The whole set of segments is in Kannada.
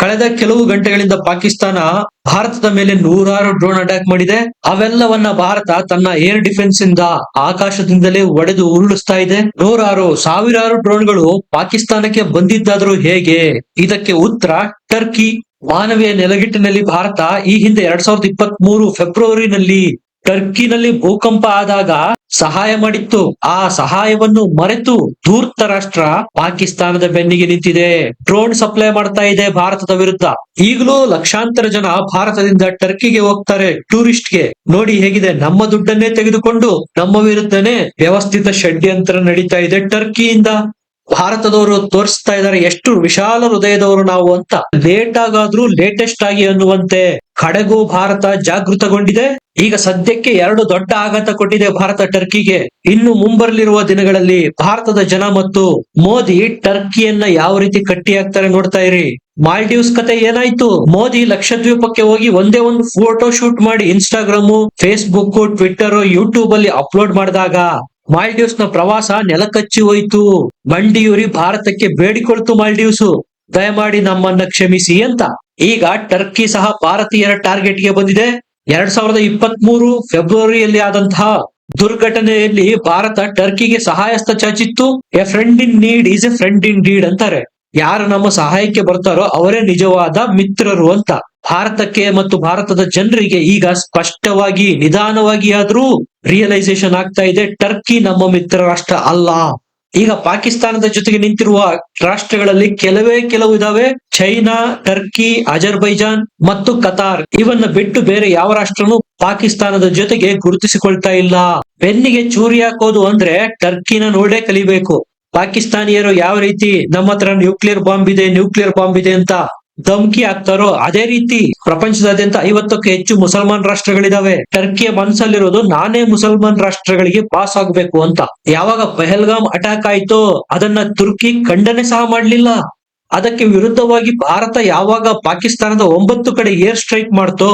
ಕಳೆದ ಕೆಲವು ಗಂಟೆಗಳಿಂದ ಪಾಕಿಸ್ತಾನ ಭಾರತದ ಮೇಲೆ ನೂರಾರು ಡ್ರೋನ್ ಅಟ್ಯಾಕ್ ಮಾಡಿದೆ. ಅವೆಲ್ಲವನ್ನ ಭಾರತ ತನ್ನ ಏರ್ ಡಿಫೆನ್ಸ್ ಇಂದ ಆಕಾಶದಿಂದಲೇ ಒಡೆದು ಉರುಳಿಸ್ತಾ ಇದೆ. ನೂರಾರು, ಸಾವಿರಾರು ಡ್ರೋನ್ಗಳು ಪಾಕಿಸ್ತಾನಕ್ಕೆ ಬಂದಿದ್ದಾದ್ರೂ ಹೇಗೆ? ಇದಕ್ಕೆ ಉತ್ತರ, ಟರ್ಕಿ ಮಾನವೀಯ ನೆಲಗಿಟ್ಟಿನಲ್ಲಿ ಭಾರತ ಈ ಹಿಂದೆ ಎರಡ್ ಸಾವಿರದ ಇಪ್ಪತ್ತ್ ಮೂರು ಫೆಬ್ರವರಿನಲ್ಲಿ ಟರ್ಕಿನಲ್ಲಿ ಭೂಕಂಪ ಆದಾಗ ಸಹಾಯ ಮಾಡಿತ್ತು. ಆ ಸಹಾಯವನ್ನು ಮರೆತು ಧೂರ್ತ ರಾಷ್ಟ್ರ ಪಾಕಿಸ್ತಾನದ ಬೆನ್ನಿಗೆ ನಿಂತಿದೆ. ಡ್ರೋನ್ ಸಪ್ಲೈ ಮಾಡ್ತಾ ಇದೆ ಭಾರತದ ವಿರುದ್ಧ. ಈಗಲೂ ಲಕ್ಷಾಂತರ ಜನ ಭಾರತದಿಂದ ಟರ್ಕಿಗೆ ಹೋಗ್ತಾರೆ ಟೂರಿಸ್ಟ್ಗೆ. ನೋಡಿ ಹೇಗಿದೆ, ನಮ್ಮ ದುಡ್ಡನ್ನೇ ತೆಗೆದುಕೊಂಡು ನಮ್ಮ ವಿರುದ್ಧನೇ ವ್ಯವಸ್ಥಿತ ಷಡ್ಯಂತ್ರ ನಡೀತಾ ಇದೆ ಟರ್ಕಿಯಿಂದ. ಭಾರತದವರು ತೋರಿಸ್ತಾ ಇದ್ದಾರೆ ಎಷ್ಟು ವಿಶಾಲ ಹೃದಯದವರು ನಾವು ಅಂತ. ಲೇಟ್ ಆಗಾದ್ರೂ ಲೇಟೆಸ್ಟ್ ಆಗಿ ಅನ್ನುವಂತೆ ಕಡೆಗೂ ಭಾರತ ಜಾಗೃತಗೊಂಡಿದೆ. ಈಗ ಸದ್ಯಕ್ಕೆ ಎರಡು ದೊಡ್ಡ ಆಘಾತ ಕೊಟ್ಟಿದೆ ಭಾರತ ಟರ್ಕಿಗೆ. ಇನ್ನು ಮುಂಬರಲಿರುವ ದಿನಗಳಲ್ಲಿ ಭಾರತದ ಜನ ಮತ್ತು ಮೋದಿ ಟರ್ಕಿಯನ್ನ ಯಾವ ರೀತಿ ಕಟ್ಟಿ ಹಾಕ್ತಾರೆ ನೋಡ್ತಾ ಇರಿ. ಮಾಲ್ಡೀವ್ಸ್ ಕತೆ ಏನಾಯ್ತು? ಮೋದಿ ಲಕ್ಷದ್ವೀಪಕ್ಕೆ ಹೋಗಿ ಒಂದೇ ಒಂದು ಫೋಟೋ ಶೂಟ್ ಮಾಡಿ ಇನ್ಸ್ಟಾಗ್ರಾಮು ಫೇಸ್ಬುಕ್ ಟ್ವಿಟರ್ ಯೂಟ್ಯೂಬ್ ಅಲ್ಲಿ ಅಪ್ಲೋಡ್ ಮಾಡಿದಾಗ ಮಾಲ್ಡೀವ್ಸ್ನ ಪ್ರವಾಸ ನೆಲಕಚ್ಚಿ ಹೋಯ್ತು. ಮಂಡಿಯೂರಿ ಭಾರತಕ್ಕೆ ಬೇಡಿಕೊಳ್ತು ಮಾಲ್ಡೀವ್ಸ್. ದಯಮಾಡಿ ನಮ್ಮನ್ನ ಕ್ಷಮಿಸಿ ಅಂತ. ಈಗ ಟರ್ಕಿ ಸಹ ಭಾರತೀಯರ ಟಾರ್ಗೆಟ್ಗೆ ಬಂದಿದೆ. ಎರಡ್ ಸಾವಿರದ ಇಪ್ಪತ್ತ್ ಮೂರು ಫೆಬ್ರವರಿಯಲ್ಲಿ ಆದಂತಹ ದುರ್ಘಟನೆಯಲ್ಲಿ ಭಾರತ ಟರ್ಕಿಗೆ ಸಹಾಯಸ್ತ ಚಾಚಿತ್ತು a friend in need is a friend indeed ಅಂತಾರೆ. ಯಾರು ನಮ್ಮ ಸಹಾಯಕ್ಕೆ ಬರ್ತಾರೋ ಅವರೇ ನಿಜವಾದ ಮಿತ್ರರು ಅಂತ. ಭಾರತಕ್ಕೆ ಮತ್ತು ಭಾರತದ ಜನರಿಗೆ ಈಗ ಸ್ಪಷ್ಟವಾಗಿ ನಿಧಾನವಾಗಿ ಆದ್ರೂ ರಿಯಲೈಸೇಷನ್ ಆಗ್ತಾ ಇದೆ. ಟರ್ಕಿ ನಮ್ಮ ಮಿತ್ರ ರಾಷ್ಟ್ರ ಅಲ್ಲ. ಈಗ ಪಾಕಿಸ್ತಾನದ ಜೊತೆಗೆ ನಿಂತಿರುವ ರಾಷ್ಟ್ರಗಳಲ್ಲಿ ಕೆಲವೇ ಕೆಲವು ಇದಾವೆ. ಚೈನಾ ಟರ್ಕಿ ಅಜರ್ಬೈಜಾನ್ ಮತ್ತು ಕತಾರ್ ಇವನ್ನ ಬಿಟ್ಟು ಬೇರೆ ಯಾವ ರಾಷ್ಟ್ರನು ಪಾಕಿಸ್ತಾನದ ಜೊತೆಗೆ ಗುರುತಿಸಿಕೊಳ್ತಾ ಇಲ್ಲ. ಬೆನ್ನಿಗೆ ಚೂರಿ ಹಾಕೋದು ಅಂದ್ರೆ ಟರ್ಕಿನ ನೋಡೇ ಕಲಿಬೇಕು. ಪಾಕಿಸ್ತಾನಿಯರು ಯಾವ ರೀತಿ ನಮ್ಮ ಹತ್ರ ನ್ಯೂಕ್ಲಿಯರ್ ಬಾಂಬ್ ಇದೆ, ನ್ಯೂಕ್ಲಿಯರ್ ಬಾಂಬ್ ಇದೆ ಅಂತ ಧಮಕಿ ಹಾಕ್ತಾರೋ ಅದೇ ರೀತಿ ಪ್ರಪಂಚದಾದ್ಯಂತ ಐವತ್ತಕ್ಕೂ ಹೆಚ್ಚು ಮುಸಲ್ಮಾನ್ ರಾಷ್ಟ್ರಗಳಿದಾವೆ. ಟರ್ಕಿಯ ಮನಸ್ಸಲ್ಲಿರೋದು ನಾನೇ ಮುಸಲ್ಮಾನ್ ರಾಷ್ಟ್ರಗಳಿಗೆ ಪಾಸ್ ಆಗ್ಬೇಕು ಅಂತ. ಯಾವಾಗ ಪೆಹಲ್ಗಾಮ್ ಅಟ್ಯಾಕ್ ಆಯ್ತೋ ಅದನ್ನ ತುರ್ಕಿ ಖಂಡನೆ ಸಹ ಮಾಡ್ಲಿಲ್ಲ. ಅದಕ್ಕೆ ವಿರುದ್ಧವಾಗಿ ಭಾರತ ಯಾವಾಗ ಪಾಕಿಸ್ತಾನದ ಒಂಬತ್ತು ಕಡೆ ಏರ್ ಸ್ಟ್ರೈಕ್ ಮಾಡ್ತೋ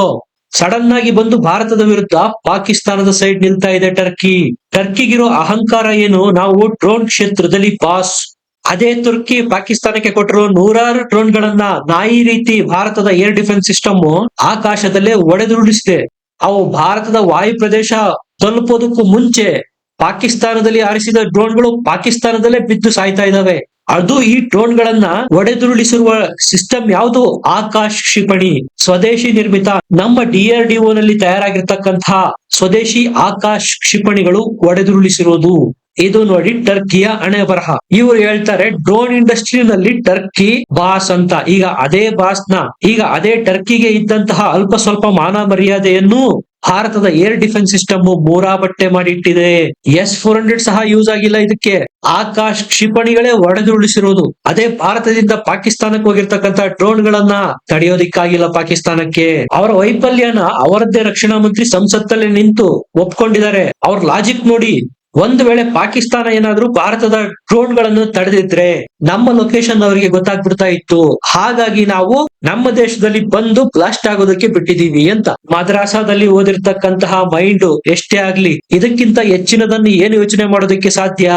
ಸಡನ್ ಆಗಿ ಬಂದು ಭಾರತದ ವಿರುದ್ಧ ಪಾಕಿಸ್ತಾನದ ಸೈಡ್ ನಿಲ್ತಾ ಇದೆ ಟರ್ಕಿ. ಟರ್ಕಿಗಿರೋ ಅಹಂಕಾರ ಏನು? ನಾವು ಡ್ರೋನ್ ಕ್ಷೇತ್ರದಲ್ಲಿ ಪಾಸ್. ಅದೇ ತುರ್ಕಿ ಪಾಕಿಸ್ತಾನಕ್ಕೆ ಕೊಟ್ಟಿರೋ ನೂರಾರು ಡ್ರೋನ್ ಗಳನ್ನ ನಾಯಿ ರೀತಿ ಭಾರತದ ಏರ್ ಡಿಫೆನ್ಸ್ ಸಿಸ್ಟಮ್ ಆಕಾಶದಲ್ಲೇ ಒಡೆದುರುಳಿಸಿದೆ. ಅವು ಭಾರತದ ವಾಯು ಪ್ರದೇಶ ತಲುಪೋದಕ್ಕೂ ಮುಂಚೆ ಪಾಕಿಸ್ತಾನದಲ್ಲಿ ಹಾರಿಸಿದ ಡ್ರೋನ್ಗಳು ಪಾಕಿಸ್ತಾನದಲ್ಲೇ ಬಿದ್ದು ಸಾಯ್ತಾ ಇದಾವೆ. ಅದು ಈ ಡ್ರೋನ್ ಗಳನ್ನ ಒಡೆದುರುಳಿಸಿರುವ ಸಿಸ್ಟಮ್ ಯಾವುದು? ಆಕಾಶ್ ಕ್ಷಿಪಣಿ, ಸ್ವದೇಶಿ ನಿರ್ಮಿತ, ನಮ್ಮ ಡಿಆರ್ಡಿಒ ನಲ್ಲಿ ತಯಾರಾಗಿರ್ತಕ್ಕಂತಹ ಸ್ವದೇಶಿ ಆಕಾಶ್ ಕ್ಷಿಪಣಿಗಳು ಒಡೆದುರುಳಿಸಿರೋದು. ಇದು ನೋಡಿ ಟರ್ಕಿಯ ಹಣೆ ಬರಹ. ಇವರು ಹೇಳ್ತಾರೆ, ಡ್ರೋನ್ ಇಂಡಸ್ಟ್ರಿನಲ್ಲಿ ಟರ್ಕಿ ಬಾಸ್ ಅಂತ. ಈಗ ಅದೇ ಬಾಸ್ನ ಈಗ ಅದೇ ಟರ್ಕಿಗೆ ಇದ್ದಂತಹ ಅಲ್ಪ ಸ್ವಲ್ಪ ಮಾನ ಮರ್ಯಾದೆಯನ್ನು ಭಾರತದ ಏರ್ ಡಿಫೆನ್ಸ್ ಸಿಸ್ಟಮ್ ಮೂರಾ ಬಟ್ಟೆ ಮಾಡಿ ಇಟ್ಟಿದೆ. ಎಸ್ ಫೋರ್ ಹಂಡ್ರೆಡ್ ಸಹ ಯೂಸ್ ಆಗಿಲ್ಲ ಇದಕ್ಕೆ. ಆಕಾಶ್ ಕ್ಷಿಪಣಿಗಳೇ ಒಡೆದುರುಳಿಸಿರೋದು. ಅದೇ ಭಾರತದಿಂದ ಪಾಕಿಸ್ತಾನಕ್ಕೆ ಹೋಗಿರ್ತಕ್ಕಂತ ಡ್ರೋನ್ ಗಳನ್ನ ತಡೆಯೋದಿಕ್ಕಾಗಿಲ್ಲ ಪಾಕಿಸ್ತಾನಕ್ಕೆ. ಅವರ ವೈಫಲ್ಯನ ಅವರದ್ದೇ ರಕ್ಷಣಾ ಮಂತ್ರಿ ಸಂಸತ್ತಲ್ಲಿ ನಿಂತು ಒಪ್ಕೊಂಡಿದ್ದಾರೆ. ಅವ್ರ ಲಾಜಿಕ್ ನೋಡಿ ಒಂದು ವೇಳೆ ಪಾಕಿಸ್ತಾನ ಏನಾದ್ರೂ ಭಾರತದ ಡ್ರೋನ್ಗಳನ್ನು ತಡೆದಿದ್ರೆ ನಮ್ಮ ಲೊಕೇಶನ್ ಅವರಿಗೆ ಗೊತ್ತಾಗ್ಬಿಡ್ತಾ ಇತ್ತು. ಹಾಗಾಗಿ ನಾವು ನಮ್ಮ ದೇಶದಲ್ಲಿ ಬಂದು ಬ್ಲಾಸ್ಟ್ ಆಗೋದಕ್ಕೆ ಬಿಟ್ಟಿದೀವಿ ಅಂತ. ಮದ್ರಾಸಾದಲ್ಲಿ ಓದಿರ್ತಕ್ಕಂತಹ ಮೈಂಡ್ ಎಷ್ಟೇ ಆಗ್ಲಿ, ಇದಕ್ಕಿಂತ ಹೆಚ್ಚಿನದನ್ನು ಏನು ಯೋಚನೆ ಮಾಡೋದಕ್ಕೆ ಸಾಧ್ಯ?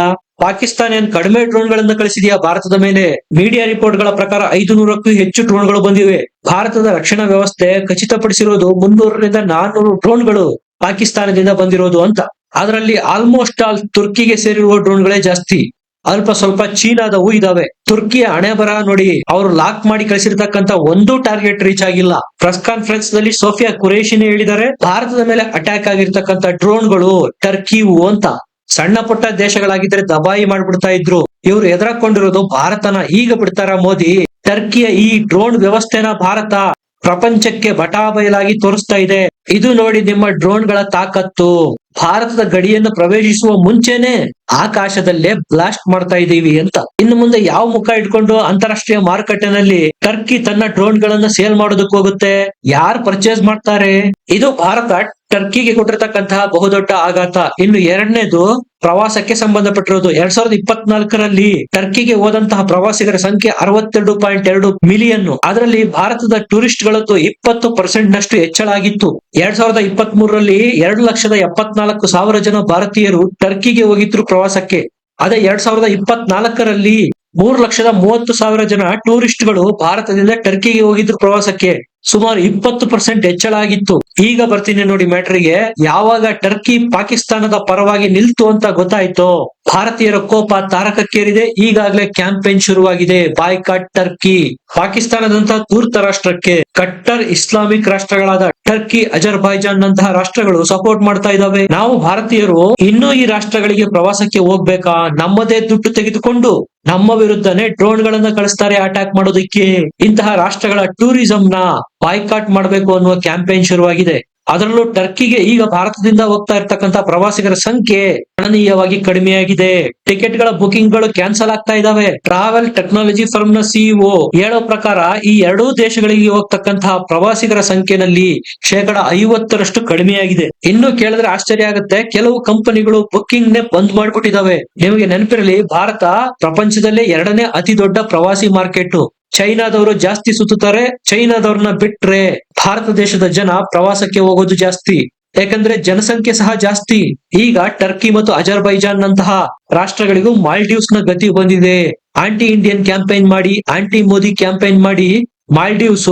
ಪಾಕಿಸ್ತಾನ ಏನ್ ಕಡಿಮೆ ಡ್ರೋನ್ ಗಳನ್ನ ಕಳಿಸಿದೆಯಾ ಭಾರತದ ಮೇಲೆ? ಮೀಡಿಯಾ ರಿಪೋರ್ಟ್ಗಳ ಪ್ರಕಾರ ಐದು ನೂರಕ್ಕೂ ಹೆಚ್ಚು ಡ್ರೋನ್ಗಳು ಬಂದಿವೆ. ಭಾರತದ ರಕ್ಷಣಾ ವ್ಯವಸ್ಥೆ ಖಚಿತಪಡಿಸಿರೋದು ಮುನ್ನೂರರಿಂದ ನಾನ್ನೂರು ಡ್ರೋನ್ಗಳು ಪಾಕಿಸ್ತಾನದಿಂದ ಬಂದಿರೋದು ಅಂತ. ಅದರಲ್ಲಿ ಆಲ್ಮೋಸ್ಟ್ ಆಲ್ ತುರ್ಕಿಗೆ ಸೇರಿರುವ ಡ್ರೋನ್ಗಳೇ ಜಾಸ್ತಿ. ಅಲ್ಪ ಸ್ವಲ್ಪ ಚೀನಾದವು ಇದಾವೆ. ತುರ್ಕಿಯ ಹಣೆ ಬರ ನೋಡಿ ಅವರು ಲಾಕ್ ಮಾಡಿ ಕಳಿಸಿರ್ತಕ್ಕಂತ ಒಂದು ಟಾರ್ಗೆಟ್ ರೀಚ್ ಆಗಿಲ್ಲ. ಪ್ರೆಸ್ ಕಾನ್ಫರೆನ್ಸ್ನಲ್ಲಿ ಸೋಫಿಯಾ ಕುರೇಶಿನಿ ಹೇಳಿದ್ದಾರೆ, ಭಾರತದ ಮೇಲೆ ಅಟ್ಯಾಕ್ ಆಗಿರ್ತಕ್ಕಂತ ಡ್ರೋನ್ಗಳು ಟರ್ಕಿವು ಅಂತ. ಸಣ್ಣ ಪುಟ್ಟ ದೇಶಗಳಾಗಿದ್ರೆ ದಬಾಯಿ ಮಾಡ್ಬಿಡ್ತಾ ಇದ್ರು. ಇವ್ರು ಎದುರಕೊಂಡಿರೋದು ಭಾರತನ. ಈಗ ಬಿಡ್ತಾರ ಮೋದಿ? ಟರ್ಕಿಯ ಈ ಡ್ರೋನ್ ವ್ಯವಸ್ಥೆನ ಭಾರತ ಪ್ರಪಂಚಕ್ಕೆ ಬಟಾ ಬಯಲಾಗಿ ತೋರಿಸ್ತಾ ಇದೆ. ಇದು ನೋಡಿ ನಿಮ್ಮ ಡ್ರೋನ್ಗಳ ತಾಕತ್ತು. ಭಾರತದ ಗಡಿಯನ್ನು ಪ್ರವೇಶಿಸುವ ಮುಂಚೆನೆ ಆಕಾಶದಲ್ಲೇ ಬ್ಲಾಸ್ಟ್ ಮಾಡ್ತಾ ಇದ್ದೀವಿ ಅಂತ. ಇನ್ನು ಮುಂದೆ ಯಾವ ಮುಖ ಇಟ್ಕೊಂಡು ಅಂತಾರಾಷ್ಟ್ರೀಯ ಮಾರುಕಟ್ಟೆನಲ್ಲಿ ಟರ್ಕಿ ತನ್ನ ಡ್ರೋನ್ ಗಳನ್ನ ಸೇಲ್ ಮಾಡೋದಕ್ಕೆ ಹೋಗುತ್ತೆ? ಯಾರು ಪರ್ಚೇಸ್ ಮಾಡ್ತಾರೆ? ಇದು ಭಾರತ ಟರ್ಕಿಗೆ ಕೊಟ್ಟಿರ್ತಕ್ಕಂತಹ ಬಹುದೊಡ್ಡ ಆಘಾತ. ಇನ್ನು ಎರಡನೇದು ಪ್ರವಾಸಕ್ಕೆ ಸಂಬಂಧಪಟ್ಟಿರೋದು. ಎರಡ್ ಸಾವಿರದ ಇಪ್ಪತ್ನಾಲ್ಕರಲ್ಲಿ ಟರ್ಕಿಗೆ ಹೋದಂತಹ ಪ್ರವಾಸಿಗರ ಸಂಖ್ಯೆ ಅರವತ್ತೆರಡು ಪಾಯಿಂಟ್ ಎರಡು ಮಿಲಿಯನ್. ಅದರಲ್ಲಿ ಭಾರತದ ಟೂರಿಸ್ಟ್ ಗಳದ್ದು ಇಪ್ಪತ್ತು ಪರ್ಸೆಂಟ್ ನಷ್ಟು ಹೆಚ್ಚಳ ಆಗಿತ್ತು. ಎರಡ್ ಸಾವಿರದ ಇಪ್ಪತ್ತ್ ಮೂರರಲ್ಲಿ ಎರಡು ಲಕ್ಷದ ಎಪ್ಪತ್ನಾಲ್ಕು ಸಾವಿರ ಜನ ಭಾರತೀಯರು ಟರ್ಕಿಗೆ ಹೋಗಿದ್ರು ಪ್ರವಾಸಕ್ಕೆ. ಅದೇ ಎರಡ್ ಸಾವಿರದ ಇಪ್ಪತ್ನಾಲ್ಕರಲ್ಲಿ ಮೂರು ಲಕ್ಷದ ಮೂವತ್ತು ಸಾವಿರ ಜನ ಟೂರಿಸ್ಟ್ಗಳು ಭಾರತದಿಂದ ಟರ್ಕಿಗೆ ಹೋಗಿದ್ರು ಪ್ರವಾಸಕ್ಕೆ. ಸುಮಾರು ಇಪ್ಪತ್ತು ಪರ್ಸೆಂಟ್ ಹೆಚ್ಚಳ ಆಗಿತ್ತು. ಈಗ ಬರ್ತೀನಿ ನೋಡಿ ಮ್ಯಾಟ್ರಿಗೆ, ಯಾವಾಗ ಟರ್ಕಿ ಪಾಕಿಸ್ತಾನದ ಪರವಾಗಿ ನಿಲ್ತು ಅಂತ ಗೊತ್ತಾಯ್ತು? ಭಾರತೀಯರ ಕೋಪ ತಾರಕಕ್ಕೇರಿದೆ, ಈಗಾಗಲೇ ಕ್ಯಾಂಪೇನ್ ಶುರುವಾಗಿದೆ. Boycott Turkey. ಪಾಕಿಸ್ತಾನದಂತಹ ತೂರ್ತ ರಾಷ್ಟ್ರಕ್ಕೆ ಕಟ್ಟರ್ ಇಸ್ಲಾಮಿಕ್ ರಾಷ್ಟ್ರಗಳಾದ ಟರ್ಕಿ ಅಜರ್ಬೈಜಾನ್ ನಂತಹ ರಾಷ್ಟ್ರಗಳು ಸಪೋರ್ಟ್ ಮಾಡ್ತಾ ಇದಾವೆ. ನಾವು ಭಾರತೀಯರು ಇನ್ನೂ ಈ ರಾಷ್ಟ್ರಗಳಿಗೆ ಪ್ರವಾಸಕ್ಕೆ ಹೋಗ್ಬೇಕಾ? ನಮ್ಮದೇ ದುಡ್ಡು ತೆಗೆದುಕೊಂಡು ನಮ್ಮ ವಿರುದ್ಧನೇ ಡ್ರೋನ್ ಗಳನ್ನ ಕಳಿಸ್ತಾರೆ, ಅಟ್ಯಾಕ್ ಮಾಡೋದಕ್ಕೆ. ಇಂತಹ ರಾಷ್ಟ್ರಗಳ ಟೂರಿಸಂ ನ ಬಾಯ್ಕಾಟ್ ಮಾಡಬೇಕು ಅನ್ನುವ ಕ್ಯಾಂಪೇನ್ ಶುರುವಾಗಿದೆ. ಅದರಲ್ಲೂ ಟರ್ಕಿಗೆ ಈಗ ಭಾರತದಿಂದ ಹೋಗ್ತಾ ಇರ್ತಕ್ಕಂತ ಪ್ರವಾಸಿಗರ ಸಂಖ್ಯೆ ಗಣನೀಯವಾಗಿ ಕಡಿಮೆಯಾಗಿದೆ. ಟಿಕೆಟ್ಗಳ ಬುಕಿಂಗ್ಗಳು ಕ್ಯಾನ್ಸಲ್ ಆಗ್ತಾ ಇದಾವೆ. ಟ್ರಾವೆಲ್ ಟೆಕ್ನಾಲಜಿ ಫರ್ಮ್ನ ಸಿಇಒ ಹೇಳೋ ಪ್ರಕಾರ ಈ ಎರಡೂ ದೇಶಗಳಿಗೆ ಹೋಗ್ತಕ್ಕಂತಹ ಪ್ರವಾಸಿಗರ ಸಂಖ್ಯೆನಲ್ಲಿ ಶೇಕಡ ಐವತ್ತರಷ್ಟು ಕಡಿಮೆಯಾಗಿದೆ. ಇನ್ನು ಕೇಳಿದ್ರೆ ಆಶ್ಚರ್ಯ ಆಗುತ್ತೆ. ಕೆಲವು ಕಂಪನಿಗಳು ಬುಕಿಂಗ್ ನೇ ಬಂದ್ ಮಾಡ್ಬಿಟ್ಟಿದಾವೆ ನಿಮಗೆ ನೆನಪಿರಲಿ, ಭಾರತ ಪ್ರಪಂಚದಲ್ಲೇ ಎರಡನೇ ಅತಿ ದೊಡ್ಡ ಪ್ರವಾಸಿ ಮಾರ್ಕೆಟ್. ಚೈನಾದವರು ಜಾಸ್ತಿ ಸುತ್ತುತ್ತಾರೆ. ಚೈನಾದವ್ರನ್ನ ಬಿಟ್ರೆ ಭಾರತ ದೇಶದ ಜನ ಪ್ರವಾಸಕ್ಕೆ ಹೋಗೋದು ಜಾಸ್ತಿ. ಯಾಕಂದ್ರೆ ಜನಸಂಖ್ಯೆ ಸಹ ಜಾಸ್ತಿ. ಈಗ ಟರ್ಕಿ ಮತ್ತು ಅಜರ್ಬೈಜಾನ್ ನಂತಹ ರಾಷ್ಟ್ರಗಳಿಗೂ ಮಾಲ್ಡೀವ್ಸ್ನ ಗತಿ ಬಂದಿದೆ ಆಂಟಿ ಇಂಡಿಯನ್ ಕ್ಯಾಂಪೇನ್ ಮಾಡಿ ಆಂಟಿ ಮೋದಿ ಕ್ಯಾಂಪೇನ್ ಮಾಡಿ ಮಾಲ್ಡೀವ್ಸ್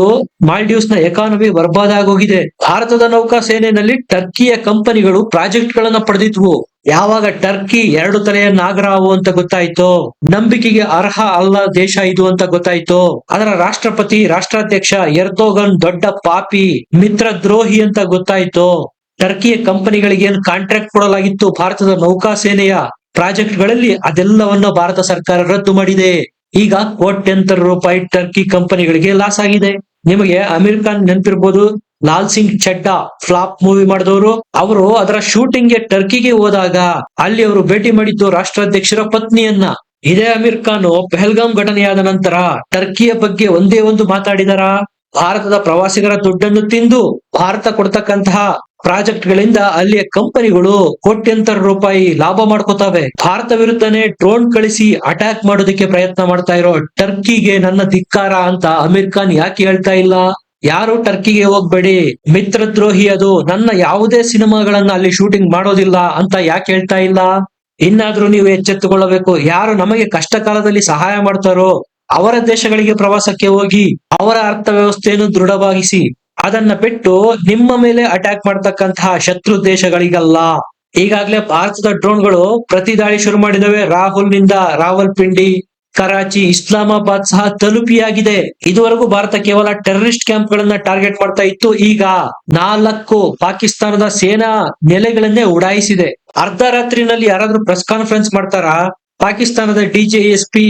ಮಾಲ್ಡೀವ್ಸ್ನ ಎಕಾನಮಿ ಬರ್ಬಾದ ಆಗೋಗಿದೆ ಭಾರತದ ನೌಕಾ ಸೇನೆಯಲ್ಲಿ ಟರ್ಕಿಯ ಕಂಪನಿಗಳು ಪ್ರಾಜೆಕ್ಟ್ ಗಳನ್ನ ಪಡೆದಿದ್ವು. ಯಾವಾಗ ಟರ್ಕಿ ಎರಡು ತಲೆಯ ನಾಗರಾವು ಅಂತ ಗೊತ್ತಾಯ್ತು, ನಂಬಿಕೆಗೆ ಅರ್ಹ ಅಲ್ಲ ದೇಶ ಇದು ಅಂತ ಗೊತ್ತಾಯ್ತು, ಅದರ ರಾಷ್ಟ್ರಪತಿ, ರಾಷ್ಟ್ರಾಧ್ಯಕ್ಷ ಎರ್ದೋಗನ್ ದೊಡ್ಡ ಪಾಪಿ ಮಿತ್ರ ದ್ರೋಹಿ ಅಂತ ಗೊತ್ತಾಯ್ತು, ಟರ್ಕಿಯ ಕಂಪನಿಗಳಿಗೆ ಏನು ಕಾಂಟ್ರಾಕ್ಟ್ ಕೊಡಲಾಗಿತ್ತು ಭಾರತದ ನೌಕಾ ಸೇನೆಯ ಪ್ರಾಜೆಕ್ಟ್ಗಳಲ್ಲಿ ಅದೆಲ್ಲವನ್ನ ಭಾರತ ಸರ್ಕಾರ ರದ್ದು ಮಾಡಿದೆ. ಈಗ ಕೋಟ್ಯಂತರ ರೂಪಾಯಿ ಟರ್ಕಿ ಕಂಪನಿಗಳಿಗೆ ಲಾಸ್ ಆಗಿದೆ. ನಿಮಗೆ ಅಮೀರ್ ಖಾನ್ ನೆನಪಿರ್ಬೋದು ಲಾಲ್ ಸಿಂಗ್ ಚಡ್ಡಾ ಫ್ಲಾಪ್ ಮೂವಿ ಮಾಡಿದವರು, ಅವರು ಅದರ ಶೂಟಿಂಗ್ಗೆ ಟರ್ಕಿಗೆ ಹೋದಾಗ ಅಲ್ಲಿ ಅವರು ಭೇಟಿ ಮಾಡಿದ್ದು ರಾಷ್ಟ್ರಾಧ್ಯಕ್ಷರ ಪತ್ನಿಯನ್ನ. ಇದೇ ಅಮೀರ್ ಖಾನ್ ಪೆಹಲ್ಗಾಮ್ ಘಟನೆಯಾದ ನಂತರ ಟರ್ಕಿಯ ಬಗ್ಗೆ ಒಂದೇ ಒಂದು ಮಾತಾಡಿದರ. ಭಾರತದ ಪ್ರವಾಸಿಗರ ದುಡ್ಡನ್ನು ತಿಂದು ಭಾರತ ಕೊಡ್ತಕ್ಕಂತಹ ಪ್ರಾಜೆಕ್ಟ್ ಗಳಿಂದ ಅಲ್ಲಿಯ ಕಂಪನಿಗಳು ಕೋಟ್ಯಂತರ ರೂಪಾಯಿ ಲಾಭ ಮಾಡ್ಕೋತಾವೆ. ಭಾರತ ವಿರುದ್ಧನೇ ಡ್ರೋನ್ ಕಳಿಸಿ ಅಟ್ಯಾಕ್ ಮಾಡೋದಕ್ಕೆ ಪ್ರಯತ್ನ ಮಾಡ್ತಾ ಇರೋ ಟರ್ಕಿಗೆ ನನ್ನ ಧಿಕ್ಕಾರ ಅಂತ ಅಮೀರ್ ಖಾನ್ ಯಾಕೆ ಹೇಳ್ತಾ ಇಲ್ಲ? ಯಾರು ಟರ್ಕಿಗೆ ಹೋಗ್ಬೇಡಿ, ಮಿತ್ರದ್ರೋಹಿ ಅದು. ನನ್ನ ಯಾವುದೇ ಸಿನಿಮಾಗಳನ್ನ ಅಲ್ಲಿ ಶೂಟಿಂಗ್ ಮಾಡೋದಿಲ್ಲ ಅಂತ ಯಾಕೆ ಹೇಳ್ತಾ ಇಲ್ಲ? ಇನ್ನಾದ್ರೂ ನೀವು ಎಚ್ಚೆತ್ತುಕೊಳ್ಳಬೇಕು. ಯಾರು ನಮಗೆ ಕಷ್ಟ ಕಾಲದಲ್ಲಿ ಸಹಾಯ ಮಾಡ್ತಾರೋ, ಅವರ ದೇಶಗಳಿಗೆ ಪ್ರವಾಸಕ್ಕೆ ಹೋಗಿ ಅವರ ಅರ್ಥ ವ್ಯವಸ್ಥೆಯನ್ನು ದೃಢವಾಗಿಸಿ, ಅದನ್ನ ಬಿಟ್ಟು ನಿಮ್ಮ ಮೇಲೆ ಅಟ್ಯಾಕ್ ಮಾಡ್ತಕ್ಕಂತಹ ಶತ್ರು ದೇಶಗಳಿಗಲ್ಲ. ಈಗಾಗಲೇ ಭಾರತದ ಡ್ರೋನ್ಗಳು ಪ್ರತಿ ದಾಳಿ ಶುರು ಮಾಡಿದವೆ. ರಾಹುಲ್ನಿಂದ ರಾವಲ್ಪಿಂಡಿ. ಕರಾಚಿ, ಇಸ್ಲಾಮಾಬಾದ್ ಸಹ ತಲುಪಿಯಾಗಿದೆ. ಇದುವರೆಗೂ ಭಾರತ ಕೇವಲ ಟೆರರಿಸ್ಟ್ ಕ್ಯಾಂಪ್ ಗಳನ್ನ ಟಾರ್ಗೆಟ್ ಮಾಡ್ತಾ ಇತ್ತು. ಈಗ ನಾಲ್ಕು ಪಾಕಿಸ್ತಾನದ ಸೇನಾ ನೆಲೆಗಳನ್ನೇ ಉಡಾಯಿಸಿದೆ. ಅರ್ಧ ರಾತ್ರಿನಲ್ಲಿ ಯಾರಾದ್ರೂ ಪ್ರೆಸ್ ಕಾನ್ಫರೆನ್ಸ್ ಮಾಡ್ತಾರಾ? ಪಾಕಿಸ್ತಾನದ ಡಿಜೆಎಸ್ಪಿ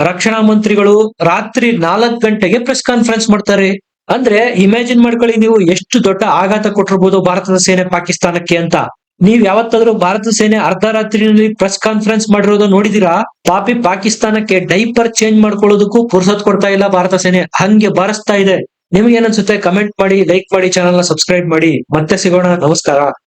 ರಕ್ಷಣಾ ಮಂತ್ರಿಗಳು ರಾತ್ರಿ ನಾಲ್ಕು ಗಂಟೆಗೆ ಪ್ರೆಸ್ ಕಾನ್ಫರೆನ್ಸ್ ಮಾಡ್ತಾರೆ. ಅಂದ್ರೆ ಇಮ್ಯಾಜಿನ್ ಮಾಡ್ಕೊಳ್ಳಿ ನೀವು ಎಷ್ಟು ದೊಡ್ಡ ಆಘಾತ ಕೊಟ್ಟಿರ್ಬೋದು ಭಾರತದ ಸೇನೆ ಪಾಕಿಸ್ತಾನಕ್ಕೆ ಅಂತ. ನೀವ್ ಯಾವತ್ತಾದ್ರೂ ಭಾರತ ಸೇನೆ ಅರ್ಧ ರಾತ್ರಿನಲ್ಲಿ ಪ್ರೆಸ್ ಕಾನ್ಫರೆನ್ಸ್ ಮಾಡಿರೋದು ನೋಡಿದಿರಾ? ಪಾಪಿ ಪಾಕಿಸ್ತಾನಕ್ಕೆ ಡೈಪರ್ ಚೇಂಜ್ ಮಾಡ್ಕೊಳ್ಳೋದಕ್ಕೂ ಪುರ್ಸತ್ ಕೊಡ್ತಾ ಇಲ್ಲ ಭಾರತ ಸೇನೆ. ಹಂಗೆ ಬಾರಿಸ್ತಾ ಇದೆ. ನಿಮ್ಗೆ ಏನನ್ಸುತ್ತೆ ಕಮೆಂಟ್ ಮಾಡಿ ಲೈಕ್ ಮಾಡಿ ಚಾನಲ್ನ ಸಬ್ಸ್ಕ್ರೈಬ್ ಮಾಡಿ. ಮತ್ತೆ ಸಿಗೋಣ. ನಮಸ್ಕಾರ.